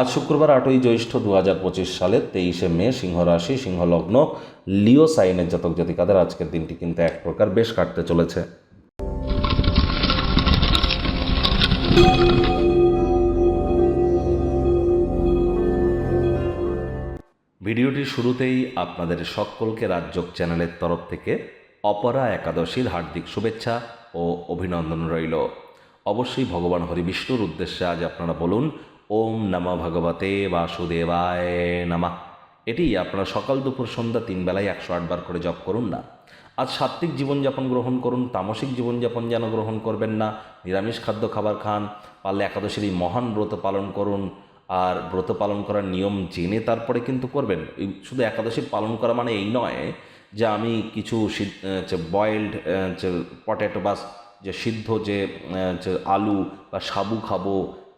আজ শুক্রবার আটই জ্যৈষ্ঠ দু হাজার পঁচিশ সালের তেইশে মে সিংহ রাশি সিংহ লগ্ন লিও সাইনের জাতক জাতিকাদের আজকের দিনটি কিন্তু এক প্রকার বেশ কাটতে চলেছে। ভিডিওটির শুরুতেই আপনাদের সকলকে রাজ্যক চ্যানেলের তরফ থেকে অপরা একাদশীর হার্দিক শুভেচ্ছা ও অভিনন্দন রইল। অবশ্যই ভগবান হরি বিষ্ণুর উদ্দেশ্যে আজ আপনারা বলুন ওম নম ভগবতে বাসুদেবায় নামা। এটি আপনারা সকাল দুপুর সন্ধ্যা তিন বেলায় একশো আটবার করে জপ করুন না। আজ সাত্ত্বিক জীবনযাপন গ্রহণ করুন, তামসিক জীবনযাপন যেন গ্রহণ করবেন না। নিরামিষ খাদ্য খাবার খান, পারলে একাদশীর এই মহান ব্রত পালন করুন। আর ব্রত পালন করার নিয়ম জেনে তারপরে কিন্তু করবেন। শুধু একাদশী পালন করা মানে এই নয় যে আমি কিছু বয়েলড পটেটো বা যে সিদ্ধ যে আলু বা সাবু খাব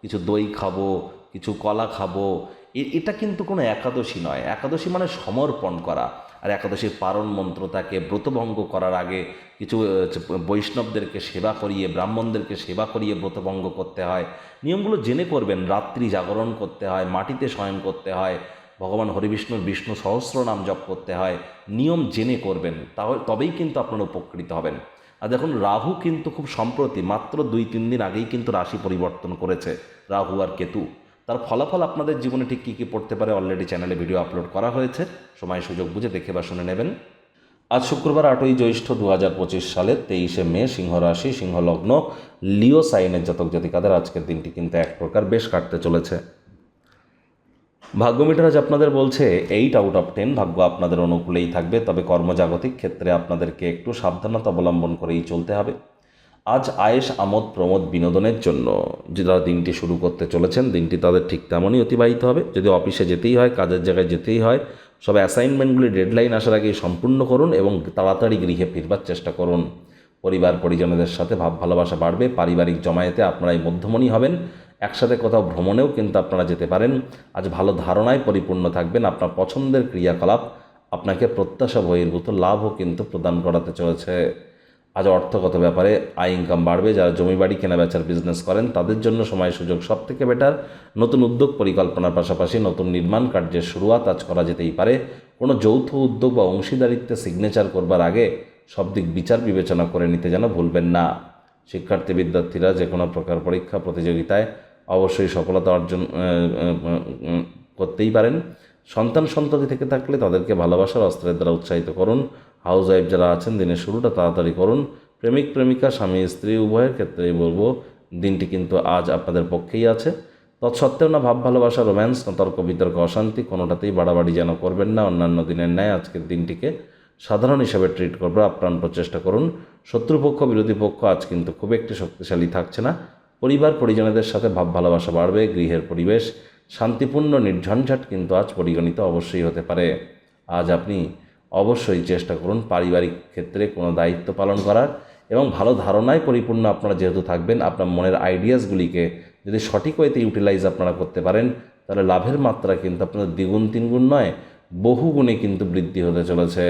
কিছু দই খাব, কিছু কলা খাব। এটা কিন্তু কোনো একাদশী নয়। একাদশী মানে সমর্পণ করা। আর একাদশীর পারণ মন্ত্র তাকে ব্রতভঙ্গ করার আগে কিছু বৈষ্ণবদেরকে সেবা করিয়ে, ব্রাহ্মণদেরকে সেবা করিয়ে ব্রতভঙ্গ করতে হয়। নিয়মগুলো জেনে করবেন। রাত্রি জাগরণ করতে হয়, মাটিতে শয়ন করতে হয়, ভগবান হরিবিষ্ণুর বিষ্ণু সহস্র নাম জপ করতে হয়। নিয়ম জেনে করবেন। তাহলে, তবেই কিন্তু আপনারা উপকৃত হবেন। আর দেখুন, রাহু কিন্তু খুব সম্প্রতি, মাত্র দুই, তিন দিন আগেই কিন্তু রাশি পরিবর্তন করেছে, রাহু আর কেতু। তার ফলাফল আপনাদের জীবনে ঠিক কী কী পড়তে পারে অলরেডি চ্যানেলে ভিডিও আপলোড করা হয়েছে। সময়, সুযোগ বুঝে দেখে বা শুনে নেবেন। আজ শুক্রবার আটই জ্যৈষ্ঠ দু হাজার পঁচিশ সালের তেইশে মে, সিংহ রাশি, সিংহ লগ্ন, লিও সাইনের জাতক জাতিকাদের আজকের দিনটি কিন্তু এক প্রকার বেশ কাটতে চলেছে। ভাগ্যমিটার আজ আপনাদের বলছে এইট আউট অফ টেন ভাগ্য আপনাদের অনুকূলেই থাকবে, তবে কর্মজাগতিক ক্ষেত্রে আপনাদেরকে একটু সাবধানতা অবলম্বন করেই চলতে হবে। আজ আয়েস আমোদ প্রমোদ বিনোদনের জন্য। যারা দিনটি শুরু করতে চলেছেন, দিনটি তাদের ঠিক তেমনই অতিবাহিত হবে। যদি অফিসে যেতেই হয়, কাজের জায়গায় যেতেই হয়, সব অ্যাসাইনমেন্টগুলি ডেডলাইন আসার আগেই সম্পূর্ণ করুন এবং তাড়াতাড়ি গৃহে ফিরবার চেষ্টা করুন। পরিবার পরিজনদের সাথে ভাব ভালোবাসা বাড়বে, পারিবারিক জমায়েতে আপনারাই মধ্যমণি হবেন। একসাথে কোথাও ভ্রমণেও কিন্তু আপনারা যেতে পারেন। আজ ভালো ধারণায় পরিপূর্ণ থাকবেন আপনার পছন্দের ক্রিয়াকলাপ। আপনাকে প্রত্যাশা বহির্ভূত লাভও কিন্তু প্রদান করাতে চলেছে। আজ অর্থগত ব্যাপারে আয় ইনকাম বাড়বে। যারা জমি বাড়ি কেনা বেচার বিজনেস করেন, তাদের জন্য সময় সুযোগ সব থেকে বেটার নতুন উদ্যোগ পরিকল্পনার পাশাপাশি নতুন নির্মাণ কার্যের শুরুয়াত আজ করা যেতেই পারে। কোনো যৌথ উদ্যোগ বা অংশীদারিত্বে সিগনেচার করবার আগে সব দিক বিচার বিবেচনা করে নিতে যেন ভুলবেন না। শিক্ষার্থী বিদ্যার্থীরা যে কোনো প্রকার পরীক্ষা, প্রতিযোগিতায় অবশ্যই সফলতা অর্জন করতেই পারেন। সন্তান সন্ততি থেকে থাকলে তাদেরকে ভালোবাসার অস্ত্রের দ্বারা উৎসাহিত করুন। হাউস ওয়াইফ যারা আছেন, দিনের শুরুটা তাড়াতাড়ি করুন। প্রেমিক, প্রেমিকা, স্বামী, স্ত্রী, উভয়ের ক্ষেত্রেই বলব, দিনটি কিন্তু আজ আপনাদের পক্ষেই আছে। তৎসত্ত্বেও না ভাব, ভালোবাসা রোম্যান্স না তর্ক, বিতর্ক, অশান্তি, কোনোটাতেই বাড়াবাড়ি যেন করবেন না। অন্যান্য দিনের ন্যায় আজকের দিনটিকে সাধারণ হিসাবে ট্রিট করবার আপ্রাণ প্রচেষ্টা করুন। শত্রুপক্ষ, বিরোধী পক্ষ আজ কিন্তু খুব একটি শক্তিশালী থাকছে না। পরিবার পরিজনদের সাথে ভাব ভালোবাসা বাড়বে, গৃহের পরিবেশ শান্তিপূর্ণ, নির্ঝঞ্ঝাট কিন্তু আজ পরিগণিত অবশ্যই হতে পারে। আজ আপনি অবশ্যই চেষ্টা করুন পারিবারিক ক্ষেত্রে কোনো দায়িত্ব পালন করার এবং ভালো ধারণায় পরিপূর্ণ আপনারা যেহেতু থাকবেন, আপনার মনের আইডিয়াসগুলিকে যদি সঠিক ওয়েতে ইউটিলাইজ আপনারা করতে পারেন, তাহলে লাভের মাত্রা কিন্তু আপনাদের দ্বিগুণ তিনগুণ নয় বহু গুণে কিন্তু বৃদ্ধি হতে চলেছে।